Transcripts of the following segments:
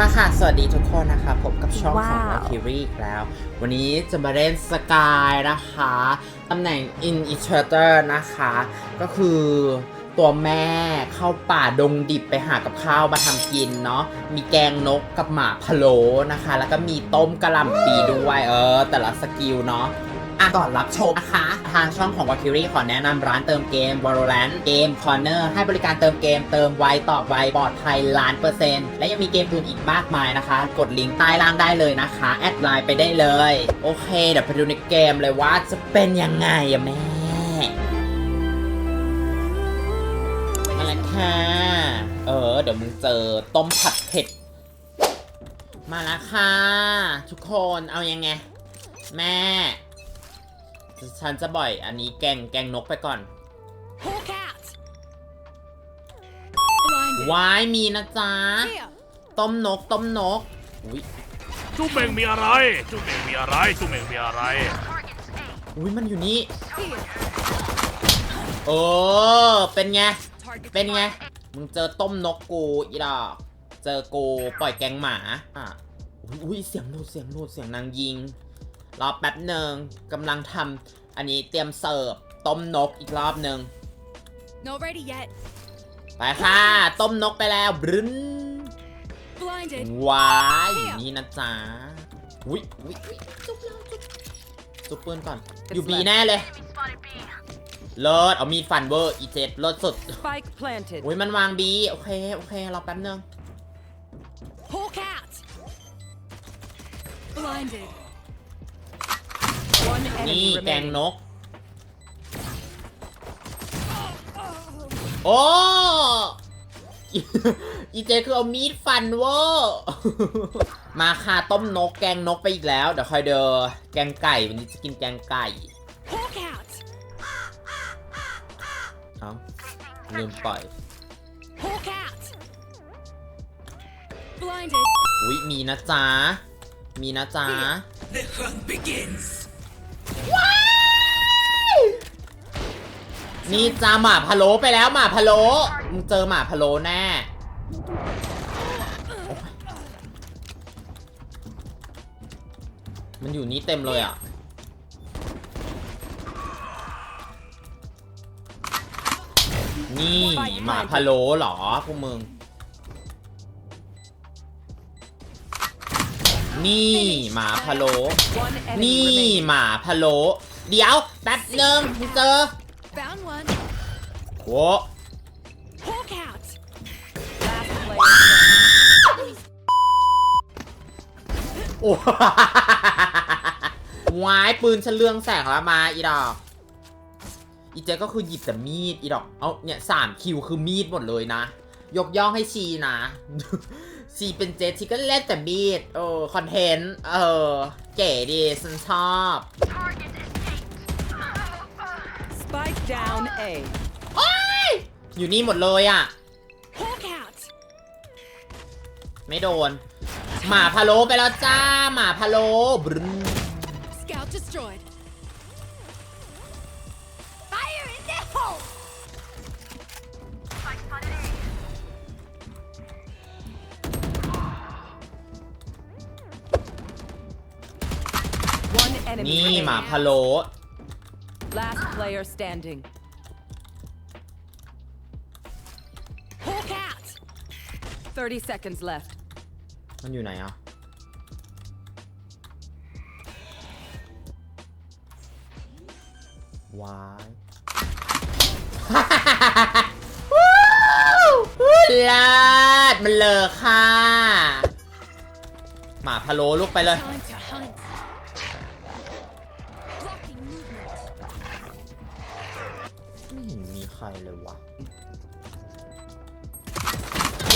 ละค่ะ สวัสดีทุกคนนะคะผมกับช่องของว้าววาคิรีอีกแล้ว วันนี้จะมาเล่นสกายนะคะ ตำแหน่ง In i t r a t o r นะคะ ก็คือตัวแม่เข้าป่าดงดิบไปหากับข้าวมาทำกินเนาะ มีแกงนกกับหมาพะโล้นะคะ แล้วก็มีต้มกระหล่ำปีด้วย เออ แต่ละสกิลเนาะ อะก่อนรับชมนะคะ ทางช่องของ w a k i r i ขอแนะนำร้านเติมเกม Valorant เกม Corner ให้บริการเติมเกมเติมไวตอบไวปลอดภัยล้านเปอร์เซ็นต์และยังมีเกมอื่นอีกมากมายนะคะ กดลิงก์ใต้ล่างได้เลยนะคะ แอดไลน์ไปได้เลย โอเค เดี๋ยวไปดูในเกมเลยว่าจะเป็นยังไงอะแม่มาแล้วค่ะ เออ เดี๋ยวมึงเจอต้มผัดเผ็ด มาแล้วค่ะ ทุกคนเอายังไง แม่ ฉันจะบ่อยอันนี้แกงแกงนกไปก่อน Hawk out! Blinded. วายมีนะจ๊ะ Here! ต้มนกต้มนกอุ้ยจุ๊บเมงมีอะไรจุ๊บเมงมีอะไรจุ๊บเมงมีอะไร อุ้ยมันอยู่นี่ Here! เออเป็นไง Target เป็นไง มึงเจอต้มนกกูอีดอกเจอกูปล่อยแกงหมา อะอุ้ยอุ้ยเสียงโน้ตเสียงโน้ตเสียงนางยิง รอแป๊บหนึ่งกำลังทำอันนี้เตรียมเสิร์ฟต้มนกอีกรอบหนึ่ง Not ready yet. ไปค่ะ ต้มนกไปแล้วบรึ้น Blinded. ว้ายอยู่นี่นะจ๊ะอุ้ยอุ้ยอุ๊ยจุ๊บแล้วจุ๊บจุ๊บปืนก่อน อยู่บีแน่เลย เลิศเอามีดฟันเวอร์อีเจ็ดเลิศสุด Spike planted. อุ้ยมันวางบีโอเคโอเครอแป๊บนึง Hawk out! Blinded. One นี่ enemy แกง remaining. นก โอ้อีเจคือเอามีดฟันเวอร์มาค่ะต้มนกแกงนกไปอีกแล้ว เดี๋ยวคอยเดอแกงไก่ วันนี้จะกินแกงไก่ Hawk out! เอ้าลืมปล่อย Hawk out! Blinded. อุ๊ยมีนะจ๊ะ มีนะจ๊ะ นี่จ้าหมาพะโล้ไปแล้วหมาพะโล้มึงเจอหมาพะโล้แน่มันอยู่นี่เต็มเลยอะ นี่หมาพะโล้เหรอพวกมึง นี่หมาพะโล้นี่หมาพะโล้เดี๋ยวแป๊บนึงเจอ Found one. โว้ Hawk out! Last player. โอ้วายปืนฉันเรืองแสงแล้วมาอีดอก อีเจก็คือหยิบแต่มีดอีดอก เอาเนี่ยสามคิวคือมีดหมดเลยนะ ยกย่องให้ชีนะ ชีเป็นเจชีก็เล่นแต่มีด เออ คอนเทนต์ เออ เก๋ดีฉันชอบ Spike down A. โอ๊ยอยู่นี่หมดเลยอะ Hawk out! ไม่โดน หมาพะโล้ไปแล้วจ้า หมาพะโล้บรึ้น Scout destroyed. Fire in the hole! One enemy นี่ remaining. หมาพะโล้ Last player standing. Hawk out! 30 seconds left. มันอยู่ไหนอะวาย ลาดมันเลอค่ะ หมาพะโล้ลุกไปเลย Time เห็นมีใครเลยวะ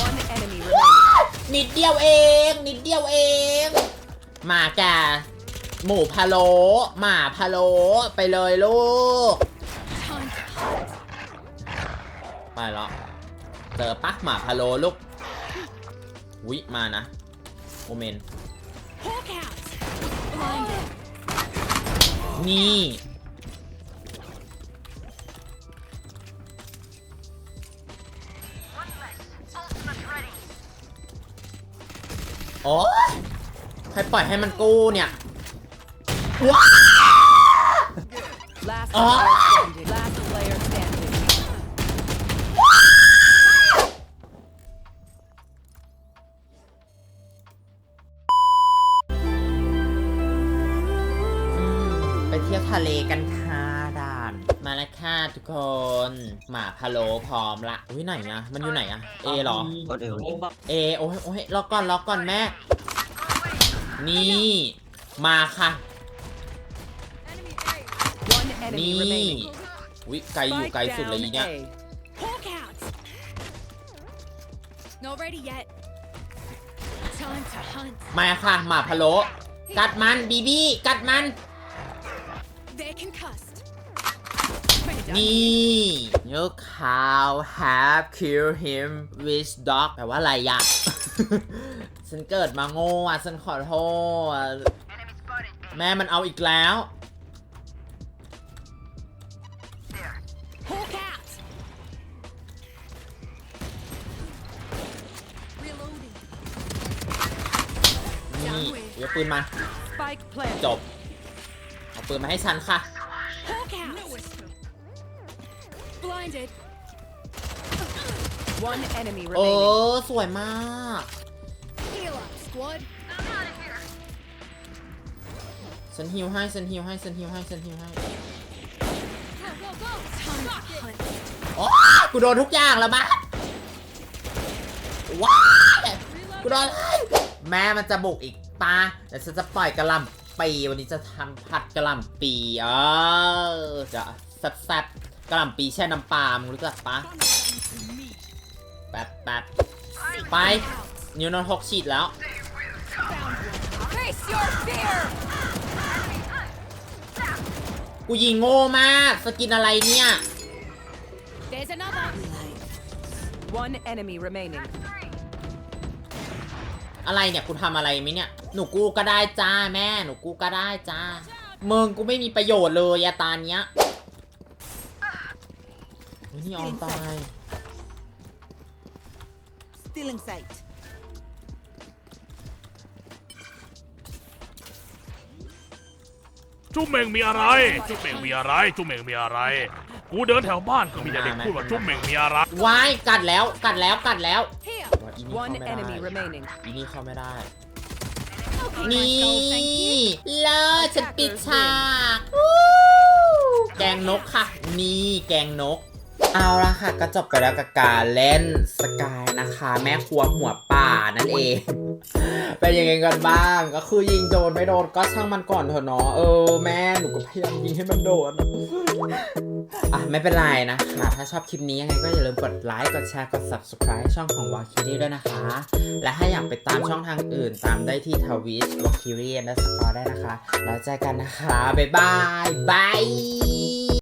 One enemy remaining. นิดเดียวเอง นิดเดียวเอง มาแกหมูพะโล้หมาพะโล้ไปเลยลูก Time to hunt. ไปแล้วเจอปักหมาพะโล้ลูก วิมานะ โอเมน Hawk out! Blinded. นี่ โอ้ยใครปล่อยให้มันกู้เนี่ยว้า Last Oh. player standing. Last player standing. อืมไปเที่ยวทะเลกันค่ะด่าน มาแล้วค่ะทุกคน หมาพะโล้พร้อมละอุ้ยไหนอะมันอยู่ไหนอะเอเหรอ กดเอวนี่เอโอ้ยโอ้ยรอก่อนรอก่อนแม่ นี่ มาค่ะ One enemy นี่ remaining. วิไกลอยู่ Spike ไกลสุดเลย down อีเนี่ย A. Hawk out. Not ready yet. Time to hunt. มาค่ะ หมาพะโล้กัดมันบีบีกัดมัน They're concussed. Ready done. นี่ยก how have killed him with dog แปลว่าอะไรอะฉันเกิดมาโง่อะฉันขอโทษ แม่มันเอาอีกแล้ว Hawk out. Reloading. นี่เดี๋ยวปืนมา Spike planted. จบ เอาปืนมาให้ฉันค่ะ Hawk out. Blinded. One enemy โอ้ remaining. สวยมาก Heal up, squad. ฉันฮิวให้ฉันฮิวให้ฉันฮิวให้ฉันฮิวให้ Go, go, go. Time to hunt. โอ้กูโดนทุกอย่างแล้วมาว้ายกูโดนแม่มันจะบุกอีกปาเดี๋ยวฉันจะปล่อยกระหลำปีวันนี้จะทำผัดกระหลำปีเออจะแซ่บๆ กระหลำปีแช่น้ำปลามึงรู้จักปะแป๊บแป๊บไป นิวนอนหกฉีดแล้ว Face your fear. กูยิงโง่มาก สกินอะไรเนี่ย There's another. One enemy remaining. อะไรเนี่ยกูทำอะไรไหมเนี่ย หนูกู้ก็ได้จ้าแม่ หนูกู้ก็ได้จ้ามึงกูไม่มีประโยชน์เลยอะตาเนี้ย อุ๊ยนี่ออนตาย Still in sight. จุ๊บเหม่งมีอะไร จุ๊บเหม่งมีอะไร จุ๊บเหม่งมีอะไร กูเดินแถวบ้านก็มีแต่เด็กพูดว่าจุ๊บเหม่งมีอะไร วายกัดแล้วกัดแล้วกัดแล้ว Here. ว่าอีนี่เข้า One ไม่ได้ enemy remaining. อีนี่เข้าไม่ได้ Okay, นี่ let's go. Thank you. เลิศฉันปิดฉากวู้แกงนกค่ะ นี่แกงนก เอาละค่ะก็จบไปแล้วกับการเล่นสกายนะคะ แม่ครัวหัวป่านั่นเอง เป็นยังไงกันบ้างก็คือยิงโดนไม่โดนก็ช่างมันก่อนเถอะเนาะเออแม่หนูก็พยายามยิงให้มันโดนอะไม่เป็นไรนะคะ ถ้าชอบคลิปนี้ยังไงก็อย่าลืมกดไลค์กดแชร์กด subscribe ช่องของวาคิรี่ด้วยนะคะ และถ้าอยากไปตามช่องทางอื่น ตามได้ที่ทวิชวาคิรี่และสกอร์ได้นะคะ แล้วเจอกันนะคะบ๊ายบายบาย